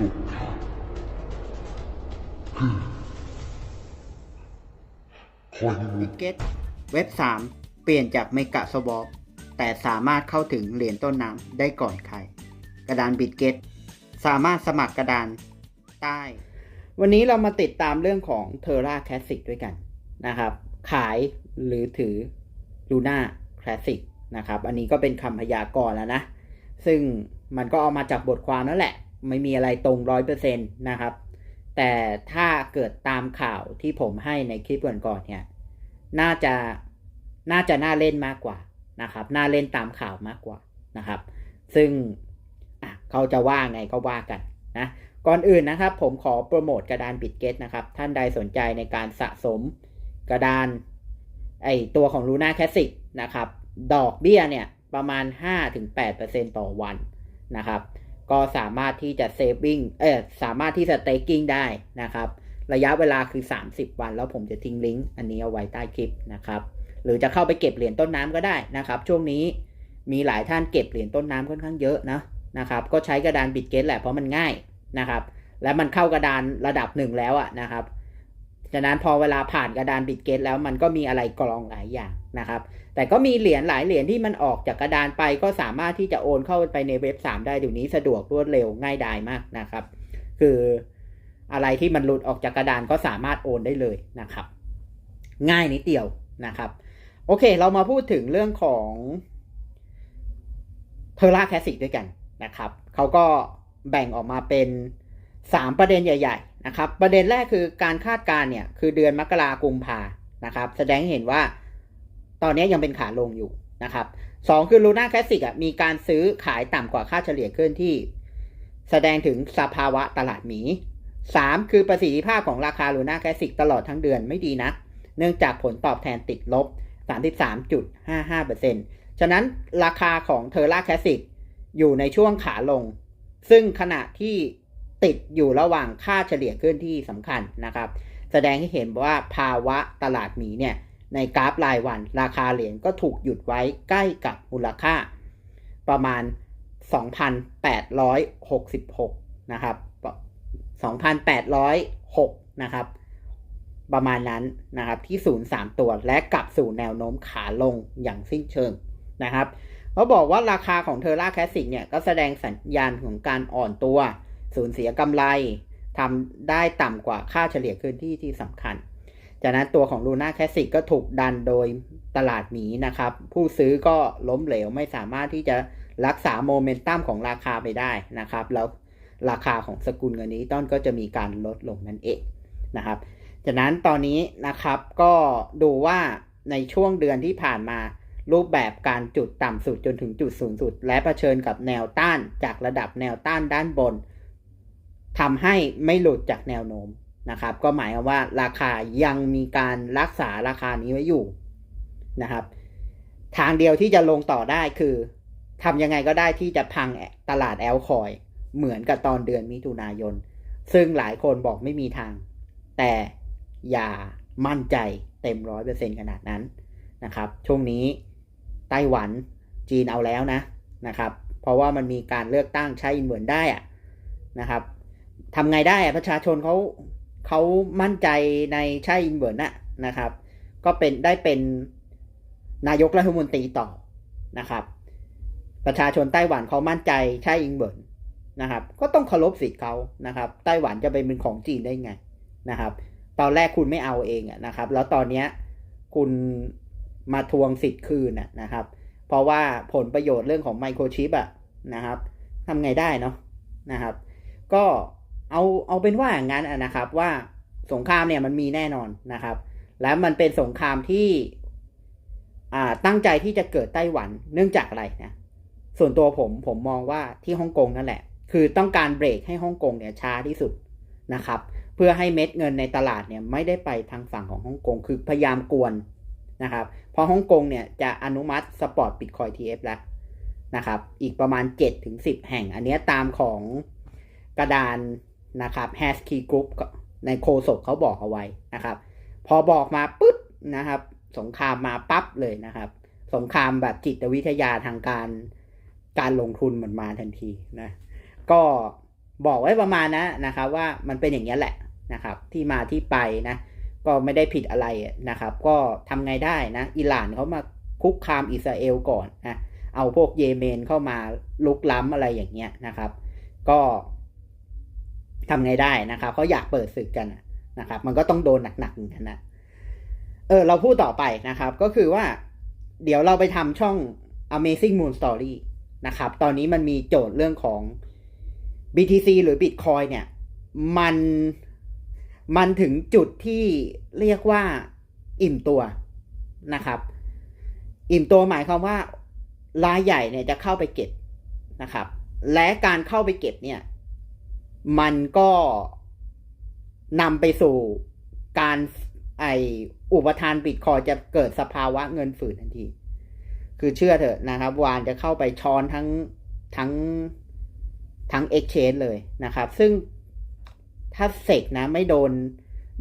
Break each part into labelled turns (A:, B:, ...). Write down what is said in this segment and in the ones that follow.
A: สุดท้ายคือคอยมู
B: บิเกตเว็บ 3 เปลี่ยนจากเมกะสวอปแต่สามารถเข้าถึงเหรียญต้นน้ำได้ก่อนใคร กระดานบิตเกตสามารถสมัครกระดานใต้ วันนี้เรามาติดตามเรื่องของ Terra Classic ด้วยกันนะครับ ขายหรือถือ Luna Classic นะครับ อันนี้ก็เป็นคำพยากรณ์แล้วนะ ซึ่งมันก็เอามาจากบทความนั่นแหละ ไม่มีอะไรตรงร้อยเปอร์เซ็นต์นะครับ แต่ถ้าเกิดตามข่าวที่ผมให้ในคลิปก่อนๆเนี่ยน่าจะน่าจะน่าเล่นมากกว่านะครับ น่าเล่นตามข่าวมากกว่านะครับ ซึ่งเขาจะว่าไงก็ว่ากันนะก่อนอื่นนะครับ ผมขอโปรโมทกระดานบิตเกตนะครับ ท่านใดสนใจในการสะสมกระดานไอตัวของ Luna Classic นะครับ ดอกเบี้ยเนี่ยประมาณ 5-8%ต่อวันนะครับ ก็สามารถที่จะเซฟวิ่งเออสามารถที่จะ staking ได้นะครับ ระยะเวลาคือ 30 วัน แล้วผมจะทิ้งลิงก์อันนี้เอาไว้ใต้คลิปนะครับ หรือจะเข้าไปเก็บเหรียญต้นน้ำก็ได้นะครับ ช่วงนี้มีหลายท่านเก็บเหรียญต้นน้ำค่อนข้างเยอะนะนะครับ ก็ใช้กระดานบิตเกตแหละเพราะมันง่ายนะครับ และมันเข้ากระดานระดับหนึ่งแล้วอะนะครับฉะนั้นพอเวลาผ่านกระดานบิตเกตแล้วมันก็มีอะไรกรองหลายอย่าง นะครับ แต่ก็มีเหรียญหลายเหรียญที่มันออกจากกระดานไป ก็สามารถที่จะโอนเข้าไปในเว็บ 3 ได้เดี๋ยวนี้สะดวกรวดเร็วง่ายดายมากนะครับ คืออะไรที่มันหลุดออกจากกระดานก็สามารถโอนได้เลยนะครับ ง่ายนิดเดียวนะครับ โอเค เรามาพูดถึงเรื่องของเทอร่าแคสซิกด้วยกันนะครับเขาก็แบ่งออกมาเป็น 3 ประเด็นใหญ่ ๆ นะครับ ประเด็นแรกคือการคาดการณ์เนี่ยคือเดือนมกรากุมภานะครับ แสดงเห็นว่า ตอนนี้ยังเป็นขาลงอยู่นะครับสองคือ Luna Classic อะมีการซื้อขายต่ำกว่าค่าเฉลี่ยเคลื่อนที่ แสดงถึงสภาวะตลาดหมี3คือประสิทธิภาพของราคา Luna Classic ตลอดทั้งเดือนไม่ดีนะเนื่องจากผลตอบแทนติดลบ 33.55%ฉะนั้นราคาของ Terra Classic อยู่ในช่วงขาลง ซึ่งขณะที่ติดอยู่ระหว่างค่าเฉลี่ยเคลื่อนที่สำคัญนะครับ แสดงให้เห็นว่าภาวะตลาดหมีเนี่ย ในกราฟรายวัน ราคาเหรียญก็ถูกหยุดไว้ใกล้กับมูลค่า ประมาณ 2,866 นะครับ 2,806 นะครับ ประมาณนั้นนะครับที่ศูนย์สามตัวและกลับสู่แนวโน้มขาลงอย่างสิ้นเชิงนะครับเขาบอกว่าราคาของเทอร่าแคสสิกเนี่ย ก็แสดงสัญญาณของการอ่อนตัว สูญเสียกำไรทำได้ต่ำกว่าค่าเฉลี่ยเคลื่อนที่ที่สำคัญ จากนั้นตัวของ Luna Classic ก็ถูกดันโดยตลาดหมีนะครับ ผู้ซื้อก็ล้มเหลวไม่สามารถที่จะรักษาโมเมนตัมของราคาไปได้นะครับ แล้วราคาของสกุลเงินนี้ต้นก็จะมีการลดลงนั่นเองนะครับ จากนั้นตอนนี้นะครับก็ดูว่าในช่วงเดือนที่ผ่านมารูปแบบการจุดต่ำสุดจนถึงจุดสูงสุด และะเผชิญกับแนวต้านจากระดับแนวต้านด้านบนทำให้ไม่หลุดจากแนวโน้ม นะครับ ก็หมายความว่าราคายังมีการรักษาราคานี้ไว้อยู่นะครับ ทางเดียวที่จะลงต่อได้คือทำยังไงก็ได้ที่จะพังตลาดแอลคอย เหมือนกับตอนเดือนมิถุนายน ซึ่งหลายคนบอกไม่มีทาง แต่อย่ามั่นใจเต็มร้อยเปอร์เซ็นขนาดนั้นนะครับ ช่วงนี้ไต้หวันจีนเอาแล้วนะนะครับ เพราะว่ามันมีการเลือกตั้งใช้เหมือนได้อะนะครับทำไงได้อะประชาชนเขา เขามั่นใจในใช่อิงเบิร์นนะนะครับ ก็เป็นได้เป็นนายกรัฐมนตรีต่อนะครับ ประชาชนไต้หวันเขามั่นใจใช่อิงเบิร์นนะครับ ก็ต้องเคารพสิทธิ์เขานะครับ ไต้หวันจะไปเป็นของจีนได้ไงนะครับ ตอนแรกคุณไม่เอาเองนะครับ แล้วตอนเนี้ยคุณมาทวงสิทธิ์คืนนะครับ เพราะว่าผลประโยชน์เรื่องของไมโครชิปอะนะครับทำไงได้เนาะนะครับ ก็ เอาเอาเป็นว่าอย่างนั้นนะครับว่าสงครามเนี่ยมันมีแน่นอนนะครับ และมันเป็นสงครามที่ตั้งใจที่จะเกิดไต้หวันเนื่องจากอะไรนะส่วนตัวผมผมมองว่าที่ฮ่องกงนั่นแหละ คือต้องการเบรกให้ฮ่องกงเนี่ยช้าที่สุดนะครับ เพื่อให้เม็ดเงินในตลาดเนี่ยไม่ได้ไปทางฝั่งของฮ่องกงคือพยายามกวนนะครับเพราะฮ่องกงเนี่ยจะอนุมัติสปอร์ตบิตคอยทีเอฟแล้วนะครับ อีกประมาณ7ถึง10 แห่ง อันนี้ตามของกระดาน นะครับ has Key Group ในโคศกเขาบอกเอาไว้นะครับ พอบอกมาปุ๊บนะครับ สงครามมาปั๊บเลยนะครับ สงครามแบบจิตวิทยาทางการการลงทุนมันมาทันทีนะ ก็บอกไว้ประมาณนะนะครับ ว่ามันเป็นอย่างนี้แหละนะครับ ที่มาที่ไปนะ ก็ไม่ได้ผิดอะไรนะครับ ก็ทำไงได้นะอิหร่านเขามาคุกคามอิสราเอลก่อนนะเอาพวกเยเมนเข้ามาลุกล้ำอะไรอย่างเงี้ยนะครับ ก็ ทำไงได้นะครับเขาอยากเปิดศึกกันนะครับ มันก็ต้องโดนหนักๆเหมือนกันนะเออเราพูดต่อไปนะครับ ก็คือว่า เดี๋ยวเราไปทำช่อง Amazing Moon Story นะครับ ตอนนี้มันมีโจทย์เรื่องของ BTC หรือ Bitcoin เนี่ย มันมันถึงจุดที่เรียกว่าอิ่มตัวนะครับ อิ่มตัวหมายความว่ารายใหญ่เนี่ยจะเข้าไปเก็บนะครับ และการเข้าไปเก็บเนี่ย มันก็นำไปสู่การไออุปทานบิตคอยจะเกิดสภาวะเงินฝืนทันที คือเชื่อเถอะนะครับ วานจะเข้าไปช้อนทั้งทั้งทั้ง Exchange เลยนะครับ ซึ่งถ้าเสกนะ ไม่โดน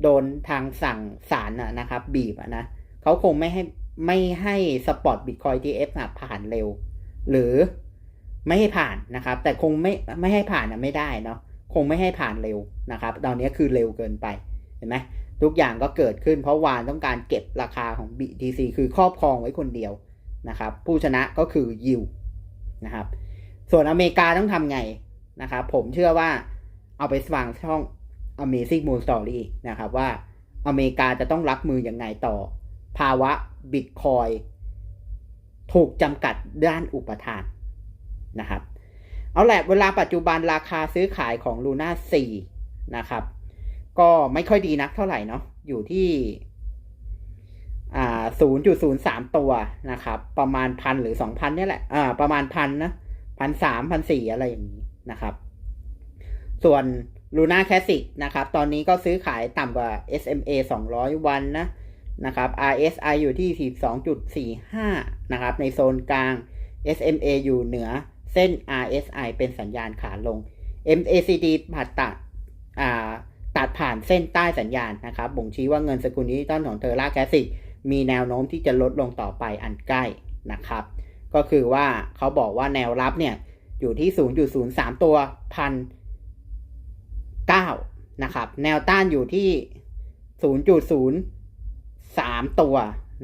B: โดนทางสั่งศาลนะนะครับ บีบนะเขาคงไม่ให้ไม่ให้สปอตบิตคอยทีเอฟผ่านเร็ว หรือไม่ให้ผ่านนะครับ แต่คงไม่ไม่ให้ผ่านนะไม่ได้เนาะ คงไม่ให้ผ่านเร็วนะครับ ตอนนี้คือเร็วเกินไป เห็นไหมทุกอย่างก็เกิดขึ้นเพราะวานต้องการเก็บราคาของ BTC คือครอบครองไว้คนเดียวนะครับ ผู้ชนะก็คือยิวนะครับ ส่วนอเมริกาต้องทำไงนะครับ ผมเชื่อว่าเอาไปฟังช่อง Amazing Moon Story นะครับว่าอเมริกาจะต้องรับมืออยังไงต่อ ภาวะบิตคอยถูกจำกัดด้านอุปทานนะครับ เอาแหละเวลาปัจจุบันราคาซื้อขายของ Luna 4นะครับ ก็ไม่ค่อยดีนักเท่าไหร่เนาะอยู่ที่อ่า0.03ตัวนะครับ ประมาณพันหรือ2,000เนี่ยแหละอ่าประมาณพันนะพันสามพันสี่อะไรอย่างนี้นะครับ ส่วน Luna Classic นะครับ ตอนนี้ก็ซื้อขายต่ำกว่า SMA 200 วันนะนะครับ RSI อยู่ที่ 42.45 นะครับ ในโซนกลาง SMA อยู่เหนือ เส้น RSI เป็นสัญญาณขาลง MACD ผ่าตัดตัดผ่านเส้นใต้สัญญาณนะครับบ่งชี้ว่าเงินสกุลดิจิตอลของเทอร่าแคสิกมีแนวโน้มที่จะลดลงต่อไปอันใกล้นะครับ ก็คือว่าเขาบอกว่าแนวรับเนี่ยอยู่ที่ 0.03 ตัวพันเก้านะครับ แนวต้านอยู่ที่ 0.03 ตัว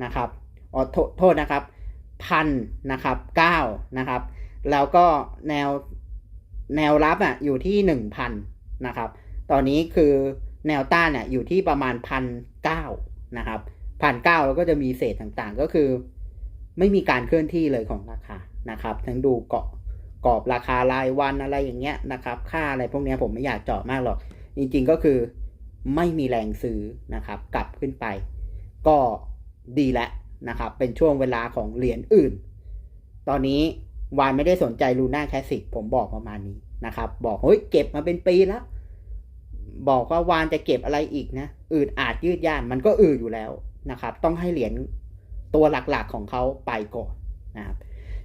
B: นะครับอ๋อโทษโทษนะครับพันนะครับเก้านะครับ แล้วก็แนวแนวรับอะอยู่ที่หนึ่งพันนะครับ ตอนนี้คือแนวต้านเนี่ยอยู่ที่ประมาณพันเก้านะครับพันเก้าแล้วก็จะมีเศษต่างๆ ก็คือ ไม่มีการเคลื่อนที่เลยของราคานะครับ ทั้งดูเกาะกรอบราคารายวันอะไรอย่างเงี้ยนะครับ ค่าอะไรพวกเนี้ยผมไม่อยากเจาะมากหรอก จริงๆก็คือไม่มีแรงซื้อนะครับ กลับขึ้นไป ก็ดีแล้วนะครับ เป็นช่วงเวลาของเหรียญอื่น ตอนนี้ วานไม่ได้สนใจลูน่าแคสสิกผมบอกประมาณนี้นะครับ บอกเฮ้ยเก็บมาเป็นปีแล้ว บอกว่าวานจะเก็บอะไรอีกนะอืดอาจยืดย่านมันก็อืดอยู่แล้วนะครับ ต้องให้เหรียญตัวหลักๆของเขาไปก่อนนะครับ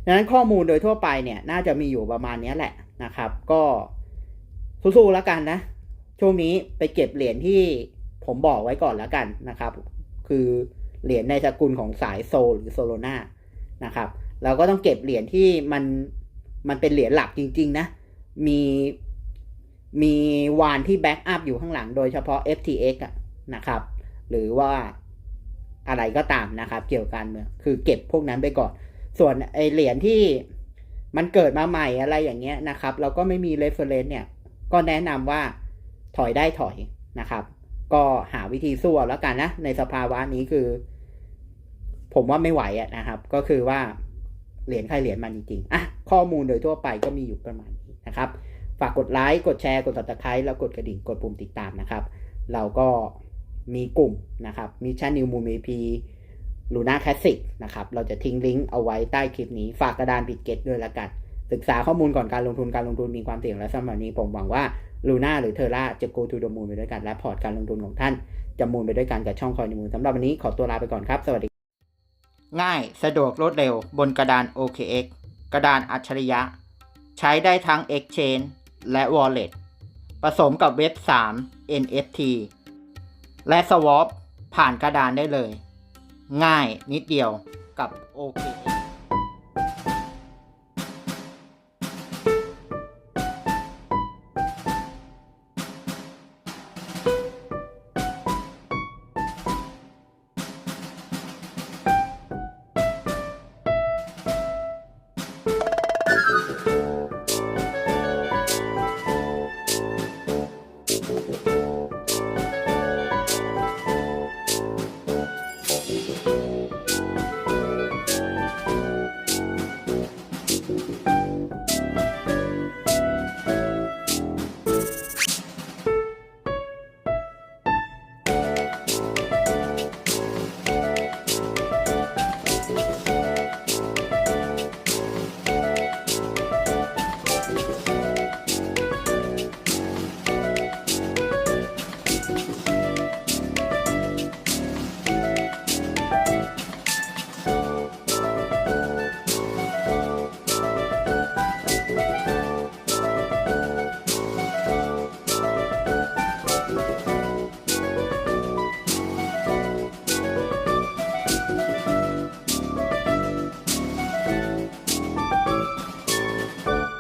B: ดังนั้นข้อมูลโดยทั่วไปเนี่ยน่าจะมีอยู่ประมาณนี้แหละนะครับ ก็สู้ๆแล้วกันนะ ช่วงนี้ไปเก็บเหรียญที่ผมบอกไว้ก่อนแล้วกันนะครับ คือเหรียญในสกุลของสายโซลหรือโซโลนานะครับ เราก็ต้องเก็บเหรียญที่มันมันเป็นเหรียญหลักจริง ๆ นะ มีมีวานที่แบ็กอัพอยู่ข้างหลังโดยเฉพาะ FTX อะนะครับ หรือว่าอะไรก็ตามนะครับ เกี่ยวกับการเมืองคือเก็บพวกนั้นไปก่อน ส่วนไอเหรียญที่มันเกิดมาใหม่อะไรอย่างเงี้ยนะครับ เราก็ไม่มี reference เนี่ย ก็แนะนำว่าถอยได้ถอยนะครับ ก็หาวิธีสู้แล้วกันนะ ในสภาวะนี้คือ ผมว่าไม่ไหวอะนะครับ ก็คือว่า เหรียญใครเหรียญมันจริงๆอะข้อมูลโดยทั่วไปก็มีอยู่ประมาณนี้นะครับ ฝากกดไลค์ กดแชร์ กด subscribe แล้วกดกระดิ่ง กดปุ่มติดตามนะครับ เราก็มีกลุ่มนะครับมีช anel มูมีพีลูน่าแคสสิกนะครับ เราจะทิ้งลิงก์เอาไว้ใต้คลิปนี้ ฝากกระดานบิดเก็ตด้วยละกัน ศึกษาข้อมูลก่อนการลงทุน การลงทุนมีความเสี่ยงและสำหรับนี้ผมหวังว่าลูน่าหรือเทอร่าจะ go to the moon ไปด้วยกัน และพอร์ตการลงทุนของท่านจะมูนไปด้วยกันกับช่องคอยในมูลสำหรับวันนี้ขอตัวลาไปก่อนครับ สวัสดี ง่ายสะดวกรวดเร็วบนกระดาน OKX กระดานอัจฉริยะ ใช้ได้ทั้ง Exchange และ Wallet ผสมกับเว็บ 3 NFT และ Swap ผ่านกระดานได้เลย ง่ายนิดเดียวกับ OKX